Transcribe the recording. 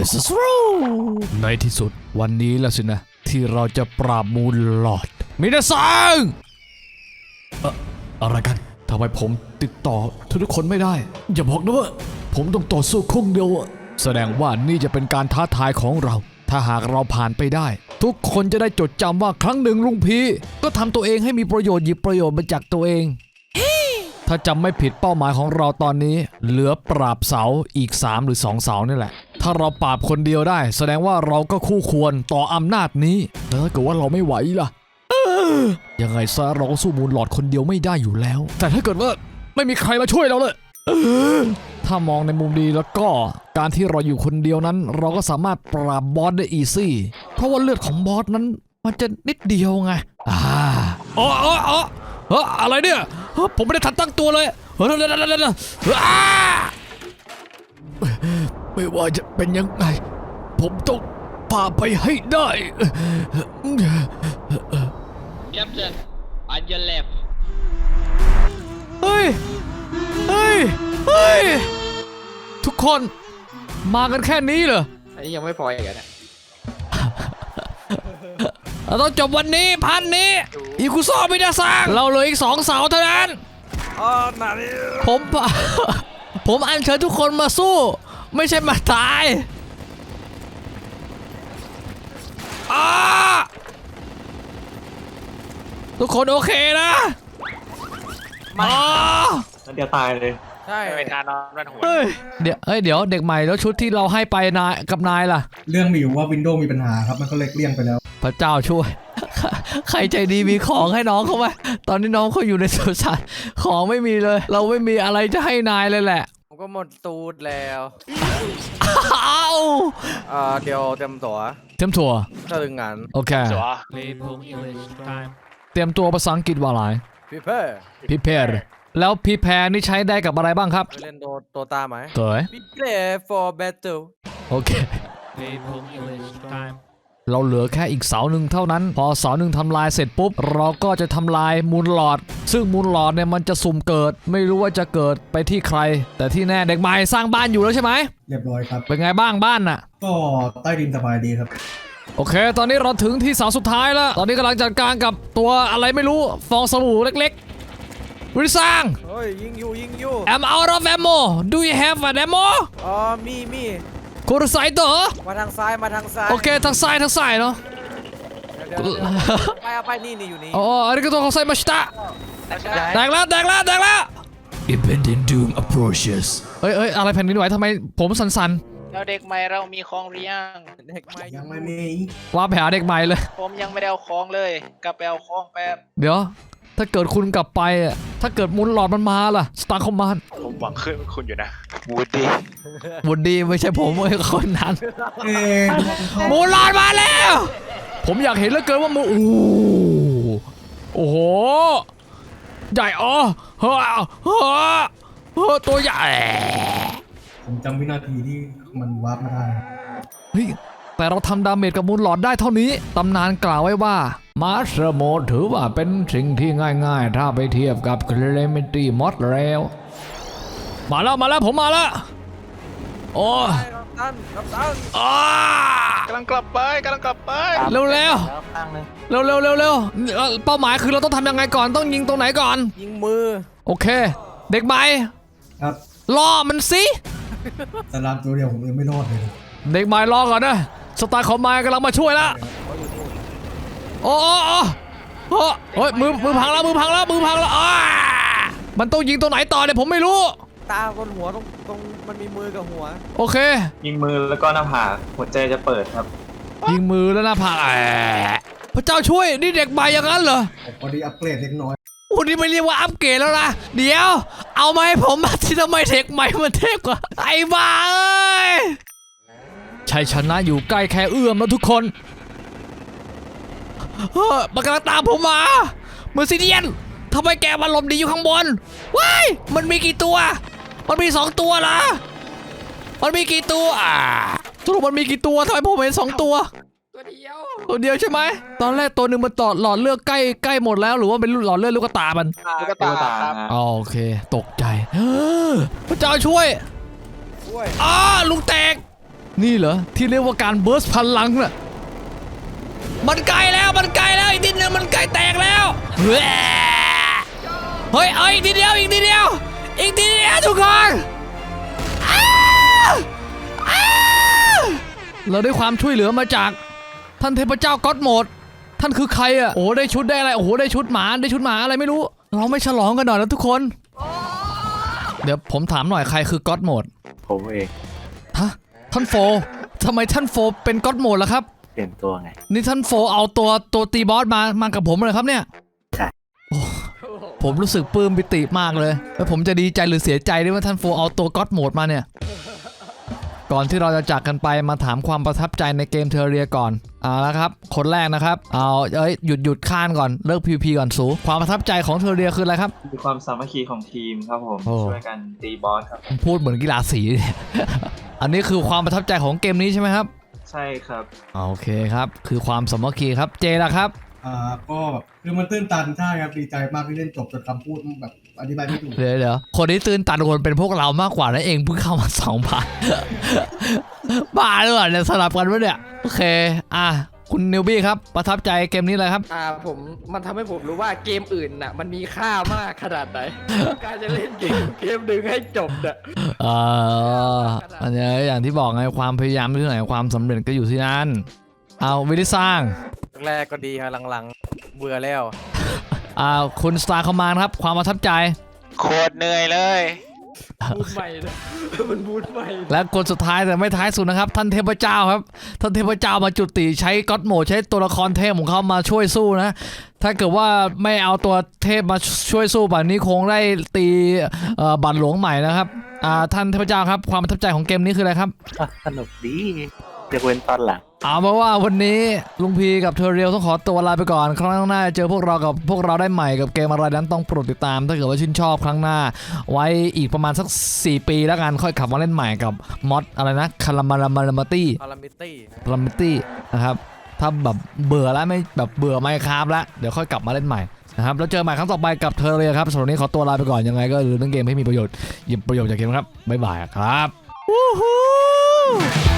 Let's roll ในที่สุดวันนี้แล้วสินะ ที่เราจะปราบมูลหลอดมินาซังเอ่ออะไรกันทำไมผมติดต่อทุกๆคนไม่ได้ อย่าบอกนะว่า ผมต้องต่อสู้ครึ่งเดียวอะแสดงว่านี่จะเป็นการท้าทายของเรา ถ้าหากเราผ่านไปได้ ทุกคนจะได้จดจำว่าครั้งหนึ่งลุงพีก็ทำตัวเองให้มีประโยชน์หยิบประโยชน์มาจากตัวเอง ถ้าจำไม่ผิดเป้าหมายของเราตอนนี้ เหลือปราบเสาอีก 3 หรือ 2 เสานี่แหละ ถ้าเราปราบคนเดียวได้ แสดงว่าเราก็คู่ควรต่ออำนาจนี้แล้วถ้าเกิดว่าเราไม่ไหวล่ะยังไงซะเราก็สู้มูลหลอดคนเดียวไม่ได้อยู่แล้ว แต่ถ้าเกิดว่าไม่มีใครมาช่วยเราเลยถ้ามองในมุมดีแล้วก็การที่เราอยู่คนเดียวนั้น เราก็สามารถปราบบอสได้อีซี่เพราะว่าเลือดของบอสนั้น มันจะนิดเดียวไงอ่าอ๋ออ๋ออ๋ออะไรเนี่ยผมไม่ได้ทันตั้งตัวเลยเฮ้ย ไม่ว่าจะเป็นยังไง ผมต้องพาไปให้ได้ Captain, on your left. เฮ้ย เฮ้ย เฮ้ย ทุกคนมากันแค่นี้เหรอ อันนี้ยังไม่พออีกเหรอเนี่ยเราต้องจบวันนี้พันนี้ อีคุซ่อไม่ได้สร้าง เราเหลืออีกสองเสาเท่านั้นอ๋อหนาดิผม ผมอัญเชิญทุกคนมาสู้ ไม่ใช่มาตายอ้าทุกคนโอเคนะอ๋อแล้วเดี๋ยวตายเลย ใช่ไม่ทานนอนรันหัวเฮ้ยเดี๋ยวเฮ้ยเดี๋ยวเด็กใหม่แล้วชุดที่เราให้ไปนายกับนายล่ะ เรื่องมีอยู่ว่า Windows มีปัญหาครับ มันก็เลยเลี่ยงไปแล้ว พระเจ้าช่วย ใครใจดีมีของให้น้องเขาไหมตอนนี้น้องเขาอยู่ในสุสานของไม่มีเลย เราไม่มีอะไรจะให้นายเลยแหละผม ก็หมดตูดแล้วอ้าวอ่าเดี๋ยวเตรียมตัวเตรียมตัวถ้าถึงงาน โอเคเตรียมตัวภาษาอังกฤษว่าอะไร พี่เพ่ prepare แล้ว prepare นี่ใช้ได้กับอะไรบ้างครับ ไปเล่นโดโตตาไหมเต๋ยพี่ play for battle โอเค เราเหลือแค่อีกเสาหนึ่งเท่านั้น พอเสาหนึ่งทำลายเสร็จปุ๊บ เราก็จะทำลายมูลหลอด ซึ่งมูลหลอดเนี่ยมันจะสุ่มเกิด ไม่รู้ว่าจะเกิดไปที่ใคร แต่ที่แน่เด็กใหม่สร้างบ้านอยู่แล้วใช่ไหมเรียบร้อยครับเป็นไงบ้างบ้านน่ะ ก็ใต้ดินสบายดีครับ โอเค ตอนนี้เราถึงที่เสาสุดท้ายแล้ว ตอนนี้กำลังจัดการกับตัวอะไรไม่รู้ฟองสบู่เล็กๆวิซัง เฮ้ยยิงอยู่ยิงอยู่ I'm out of ammo Do you have an ammo อ๋อมีมี คุณใส่เต๋อมาทางซ้ายมาทางซ้ายโอเคทางซ้ายทางซ้ายเนาะเดี๋ยวเดี๋ยวเดี๋ยวไปเอาไปนี่นี่อยู่นี่อ๋ออาริกาโตเขาใส่มาชิตะแดงแล้วแดงแล้วแดงแล้ว Impending Doom approaches เอ้ยเอ้ยอะไรแผ่นดินไหวทำไมผมสั่นแล้วเด็กใหม่เรามีของหรือยัง เด็กใหม่ยังไม่มีๆว่าไปหาเด็กใหม่เลย ผมยังไม่ได้เอาของเลย กลับไปเอาของแป๊บเดี๋ยว ถ้าเกิดคุณกลับไปอะถ้าเกิดมูลหลอดมันมาล่ะ สตาร์คอมมาน ผมหวังขึ้นคุณอยู่นะ วูดดี้บุญดีไม่ใช่ผมไอ้คนนั้นเอ๊ะมูลหลอดมาแล้ว ผมอยากเห็นเหลือเกินว่ามูโอ้โหโอ้โห ใหญ่อ๋อเฮ้อเฮ้อเฮ้อตัวใหญ่ผมจำวินาทีที่มันวาร์ปมาได้เฮ้ยแต่เราทำดาเมจกับมูลหลอดได้เท่านี้ ตำนานกล่าวไว้ว่า มาสเตอร์โมดถือว่าเป็นสิ่งที่ง่ายๆ ถ้าไปเทียบกับเคลเมนตีมอสแล้ว มาแล้วมาแล้วผมมาแล้วโอ้ไปกับตันกับตันอ้ากำลังกลับไปกำลังกลับไปเร็วเร็วเร็วเร็วเร็วเร็วเอ่อเป้าหมายคือเราต้องทำยังไงก่อนต้องยิงตรงไหนก่อน ยิงมือโอเค เด็กใหม่ครับล่อมันสิสลามตัวเดียวผมยังไม่รอดเลยเด็กใหม่รอก่อนนะสตาร์คอมมายกำลังมาช่วยแล้วโอ้โอ้โอ้โอ้เฮ้ยมือมือพังแล้วมือพังแล้วมือพังแล้วอ้ามันต้องยิงตรงไหนต่อเนี่ยผมไม่รู้ ตาบนหัวตรงตรงมันมีมือกับหัว โอเค ยิงมือแล้วก็หน้าผากหัวใจจะเปิดครับ ยิงมือแล้วหน้าผากแอะพระเจ้าช่วยนี่เด็กใหม่อย่างนั้นเหรอผมพอดีอัปเกรดเล็กน้อยโอ้นี่ไม่เรียกว่าอัปเกรดแล้วนะ เดี๋ยว เอามาให้ผมมาที่ทำไมเด็กใหม่มันเทพกว่า ไอ้บ้าเอ้ยชัยชนะอยู่ใกล้แค่เอื้อมแล้วทุกคนเฮ้ยมันกำลังตามผมมา เมอร์ซิเดียนทำไมแกมันหลมดีอยู่ข้างบนว้ายมันมีกี่ตัว มันมีสองตัวเหรอ มันมีกี่ตัวอ่าสรุปมันมีกี่ตัวทำไมผมเห็นสองตัว ตัวเดียว ตัวเดียวใช่ไหม ตอนแรกตัวหนึ่งมันตอดหลอดเลือดใกล้ใกล้หมดแล้วหรือว่าเป็นหลอดเลือดลูกตามันลูกตาตุ๊กตาครับฮะอ๋อโอเค ตกใจเฮ้อพระเจ้าช่วยช่วยอ้าลุงแตก นี่เหรอที่เรียกว่าการเบิร์สพลังน่ะมันไกลแล้วมันไกลแล้วอีกนิดนึงมันใกล้แตกแล้วแหวะเฮ้ยเอาอีกทีเดียวอีกทีเดียว อีกทีเดียวทุกคนอ้าวอ้าวเราได้ความช่วยเหลือมาจาก ท่านเทพเจ้าก็อดโหมด ท่านคือใครอะ โอ้ได้ชุดได้อะไร โอ้โหได้ชุดหมาได้ชุดหมาอะไรไม่รู้ เราไม่ฉลองกันหน่อยแล้วทุกคน เดี๋ยวผมถามหน่อยใครคือก็อดโหมด ผมเองฮะ ท่านโฟทำไมท่านโฟเป็นก็อดโหมดล่ะครับ เปลี่ยนตัวไง นี่ท่านโฟเอาตัวตัวตีบอสมามากับผมเลยครับเนี่ยใช่โอ้ ผมรู้สึกปลื้มปิติมากเลย แล้วผมจะดีใจหรือเสียใจด้วยว่าท่านโฟเอาตัวก็อดโหมดมาเนี่ย ก่อนที่เราจะจากกันไปมาถามความประทับใจในเกมเทอร์เรียก่อนเอาละครับ คนแรกนะครับ เอาเอ้ยหยุดหยุดข้านก่อนเลิกพีพีก่อนสู ความประทับใจของเทอร์เรียคืออะไรครับ มีความสามัคคีของทีมครับผมโอ้ช่วยกันตีบอสครับพูดเหมือนกีฬาสี อันนี้คือความประทับใจของเกมนี้ใช่ไหมครับ ใช่ครับโอเคครับ คือความสามัคคีครับเจละครับ อ่าก็แบบคือมันตื้นตันใช่ครับดีใจมากที่เล่นจบจนคำพูดแบบอธิบายไม่ถูกเดี๋ยวเดี๋ยวคนที่ตื่นตันคนเป็นพวกเรามากกว่านั่นเองเพิ่งเข้ามาสองพันบ้าหรือเปล่าเนี่ยสลับกันวะเนี่ยโอเค อะคุณนิวบี้ครับ ประทับใจเกมนี้เลยครับ อ่าผมมันทำให้ผมรู้ว่าเกมอื่นน่ะ มันมีค่ามากขนาดไหน การจะเล่นเกมเกมหนึ่งให้จบน่ะเอ่ออันนี้อย่างที่บอกไงความพยายามที่ไหนความสำเร็จก็อยู่ที่นั่น เอาวิลลิสร้าง แรกก็ดีครับหลังๆ เบื่อแล้ว อ่าคุณสตาร์คอมมานครับ ความประทับใจ โคตรเหนื่อยเลย บูทใหม่นะมันบูทใหม่และคนสุดท้ายแต่ไม่ท้ายสุดนะครับ ท่านเทพเจ้าครับ ท่านเทพเจ้ามาจุติใช้ก็อดโหมดใช้ตัวละครเทพของเขามาช่วยสู้นะ ถ้าเกิดว่าไม่เอาตัวเทพมาช่วยสู้แบบนี้คงได้ตีเอ่อบัตรหลวงใหม่นะครับอ่าท่านเทพเจ้าครับความประทับใจของเกมนี้คืออะไรครับอะสนุกดียกเว้นตอนหลัง เอามาว่าวันนี้ลุงพีกับเทอร์เรียลต้องขอตัวลาไปก่อน ครั้งหน้าเจอพวกเรากับพวกเราได้ใหม่กับเกมอะไรนั้นต้องโปรดติดตาม ถ้าเกิดว่าชื่นชอบครั้งหน้า ไว้อีกประมาณสัก 4 ปีแล้วกันค่อยขับมาเล่นใหม่กับมอดอะไรนะคารามารามารามาตี้พารามิตี้พารามิตี้นะครับถ้าแบบเบื่อแล้วไม่แบบเบื่อไมค์ครับแล้วเดี๋ยวค่อยกลับมาเล่นใหม่นะครับแล้วเจอใหม่ครั้งต่อไปกับเทอร์เรียครับสำหรับวันนี้ขอตัวลาไปก่อนยังไงก็อย่าลืมเล่นเกมให้มีประโยชน์หยิบประโยชน์จากเกมครับบ๊ายบายครับวู้ฮู้